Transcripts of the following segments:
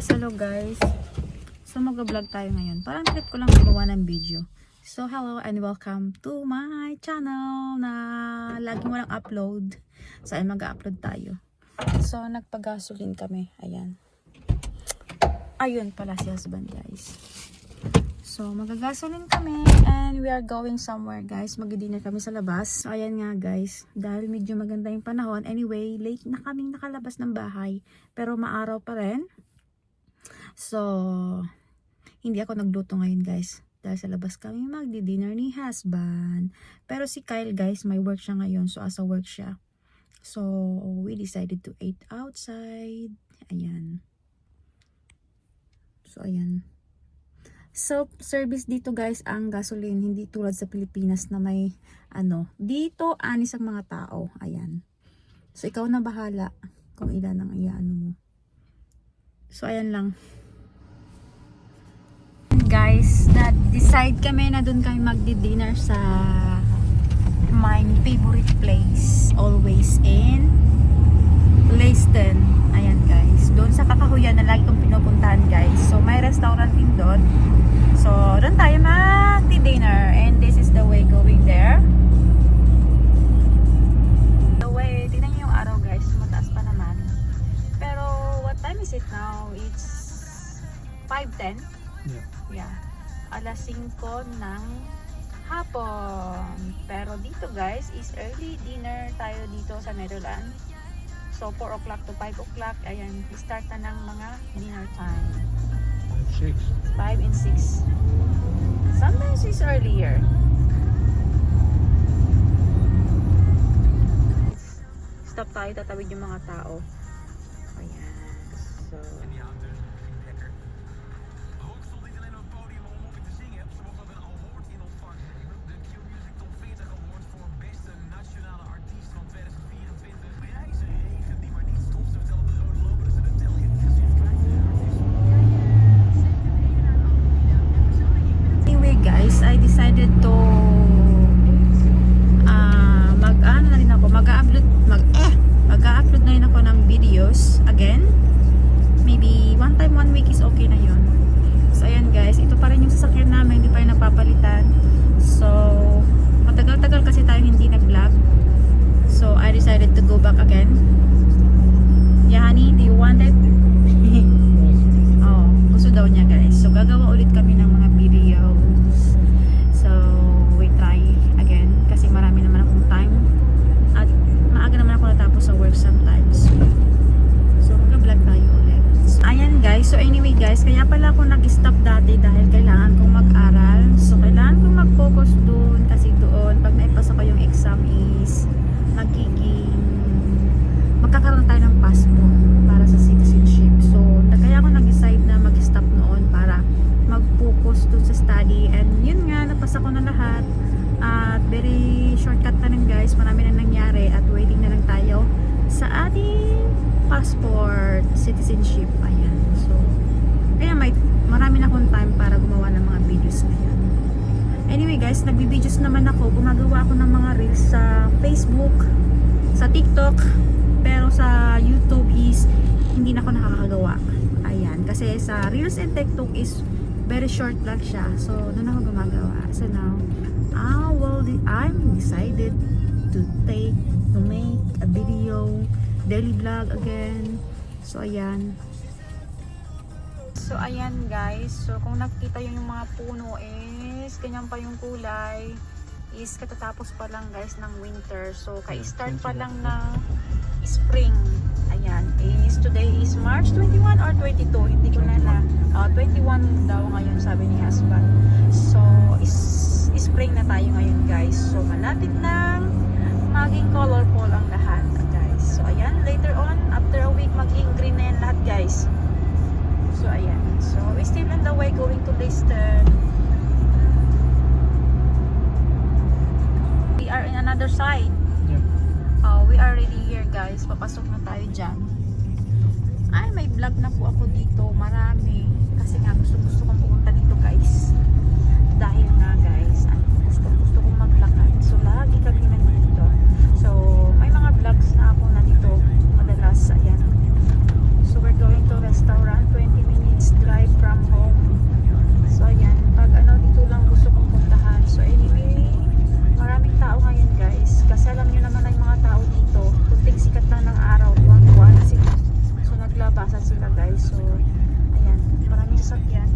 Yes, hello guys. So mag-vlog tayo ngayon. Parang trip ko lang gumawa ng video. So hello and welcome to my channel na laging walang upload. So ay mag-upload tayo. So nagpagasolin kami. Ayan. Ayun pala si husband guys. So magagasolin kami and we are going somewhere guys. Mag-dinner kami sa labas. So ayan nga guys. Dahil medyo maganda yung panahon. Anyway, late na kaming nakalabas ng bahay. Pero maaraw pa rin. So, hindi ako nagluto ngayon guys. Dahil sa labas kami magdi-dinner ni husband. Pero si Kyle guys, may work siya ngayon. So, asa work siya. So, we decided to eat outside. Ayan. So, ayan. So, service dito guys ang gasoline. Hindi tulad sa Pilipinas na may ano. Dito, anis ang mga tao. Ayan. So, ikaw na bahala kung ilan ang iaano mo. So, ayan lang guys, na-decide kami na doon kami magdi-dinner sa my favorite place. Always in Leiston. Ayan guys. Doon sa kakahuyan na lagi kong pinupuntahan guys. So may restaurant din doon. So doon tayo magdi-dinner. And this is the way going there. 5 ng hapon. Pero dito guys is early dinner tayo dito sa Netherlands. So 4 o'clock to 5 o'clock. Ayan, start na ng mga dinner time. Six. 5 and 6. Sometimes it's earlier. Stop tayo, tatawid yung mga tao. Ayan. So, matagal-tagal kasi tayo hindi nag-vlog. So I decided to go back again. Napasa ko na lahat. At very shortcut na lang guys. Marami na nangyari at waiting na lang tayo sa ating passport citizenship. Ayan. So, kaya may marami na akong time para gumawa ng mga videos ngayon. Anyway guys, nagbi-videos naman ako. Gumagawa ako ng mga reels sa Facebook, sa TikTok, pero sa YouTube is hindi na ako nakakagawa. Ayan, kasi sa Reels and TikTok is very short lang siya. So, doon ako gumagawa. So now, I will, I'm decided to take, to make a video, daily vlog again. So, ayan. So, ayan guys. So, kung nakita yun yung mga puno is, ganyan pa yung kulay is katatapos pa lang guys ng winter. So, ka-start pa lang ng spring. Ayan. Is today is March 21 or 22? Hindi ko na na. ah, 21 daw ngayon sabi ni husband. So, is spring na tayo ngayon guys. So, malapit na maging colorful ang lahat guys. So, ayan. Later on, after a week, maging green na yan lahat guys. So, ayan. So, we still on the way going to Leicester. We are in another side. Oh, we are already here guys. Papasok na tayo dyan. Ay, may vlog na po ako dito. Marami. Kasi nga gusto gusto kong pumunta dito guys. Dahil nga guys, ano, gusto gusto kong maglakad. So, lagi kami nandito. So, may mga vlogs na ako na dito. Madalas, ayan. So, we're going to restaurant 20 minutes sasakyan.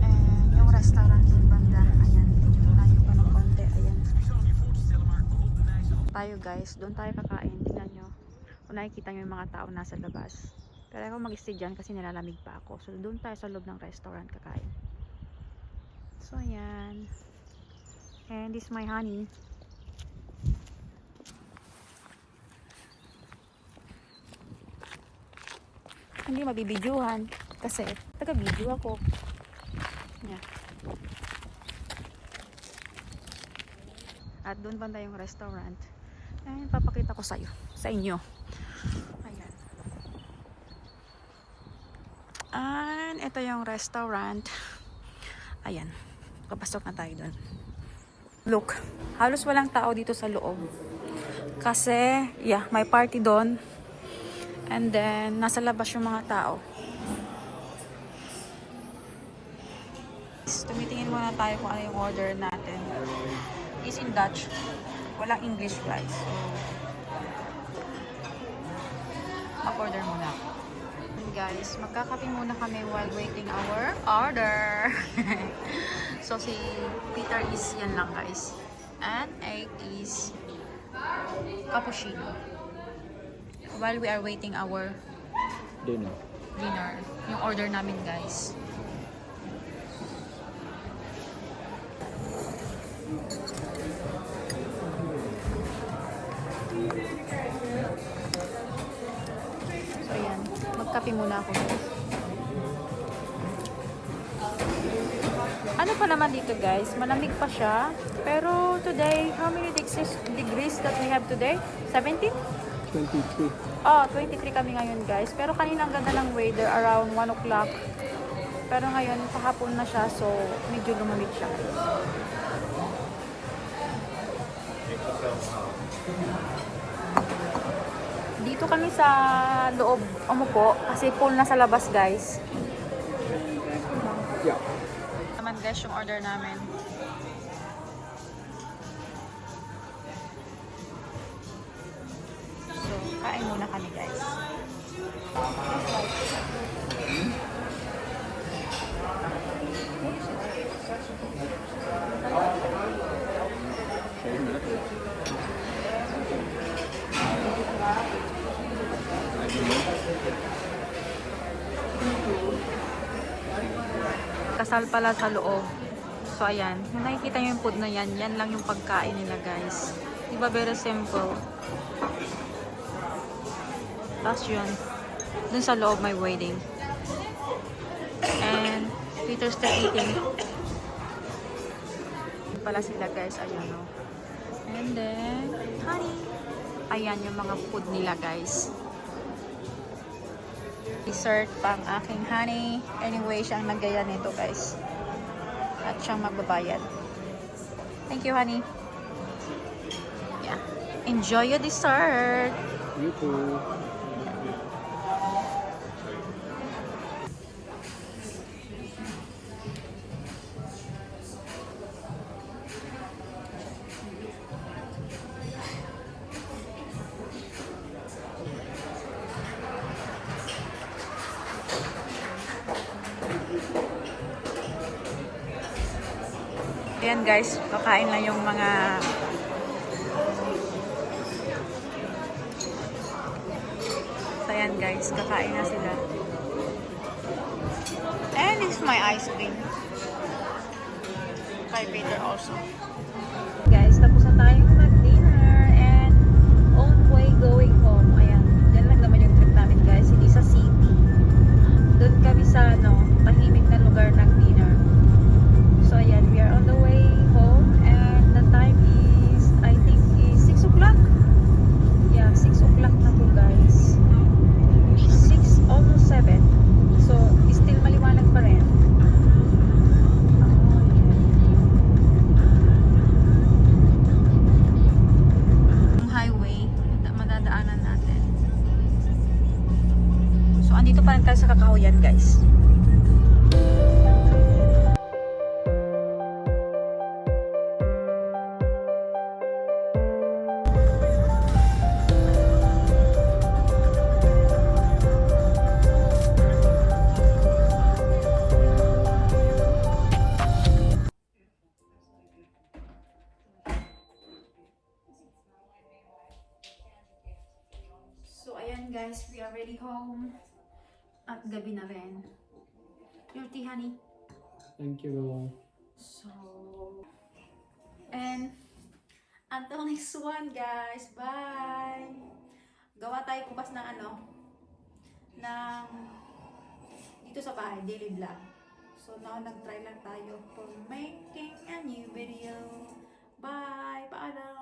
And yung restaurant dun banda, ayan, medyo malayo pa ng konti, ayan. Tayo guys, doon tayo kakain, tingnan nyo. Kung nakikita nyo yung mga tao nasa labas. Pero ako mag-stay dyan kasi nilalamig pa ako. So doon tayo sa loob ng restaurant kakain. So ayan. And this is my honey. Hindi mabibidyohan kasi taga-video ako. Yeah. At doon banda yung restaurant. Ayun, papakita ko sa'yo, sa inyo. Ayan. And ito yung restaurant. Ayan. Papasok na tayo doon. Look, halos walang tao dito sa loob. Kasi, yeah, may party doon. And then, nasa labas yung mga tao. Tumitingin muna tayo kung ano yung order natin. Is in Dutch. Walang English guys. So, mag-order muna ako. And guys, magkakape muna kami while waiting our order. so, si Peter is yan lang guys. And egg is cappuccino. While we are waiting our Dinner. dinner, yung order namin guys. Magkape muna ako guys. Ano pa naman dito guys, malamig pa siya. Pero today, how many degrees, that we have today? 17? 23. Oh, 23 kami ngayon guys. Pero kanina ang ganda ng weather around 1 o'clock. Pero ngayon, pahapon na siya. So, medyo lumamig siya. Dito kami sa loob umupo kasi full na sa labas guys. Yeah. Naman guys yung order namin. So, kain muna kami guys. Kasal pala sa loob. So, ayan. Kung nakikita nyo yung food na yan, yan lang yung pagkain nila, guys. Diba, very simple. Tapos yun. Dun sa loob may wedding. And, Peter's still eating. Yun pala sila, guys. Ayan, oh. And then, honey. Ayan yung mga food nila, guys. Dessert pang aking honey. Anyway, siyang nagaya nito, guys. At siyang magbabayad. Thank you, honey. Yeah. Enjoy your dessert. You too. Ayan guys, kakain lang yung mga So ayan guys, kakain na sila. And is my ice cream. Kay Peter also. Guys, tapos na tayong mag-dinner and on way going home. Ayan, yan lang naman yung trip namin guys. Hindi sa city. Doon kami sa ano, tahimik na lugar ng pa lang tayo sa kakahuyan guys. guys we are already home at gabi na rin. Your tea, honey. Thank you. So, and until next one, guys. Bye! Gawa tayo bukas ng ano, ng dito sa bahay, daily vlog. So, now nag-try lang tayo for making a new video. Bye! Paalam!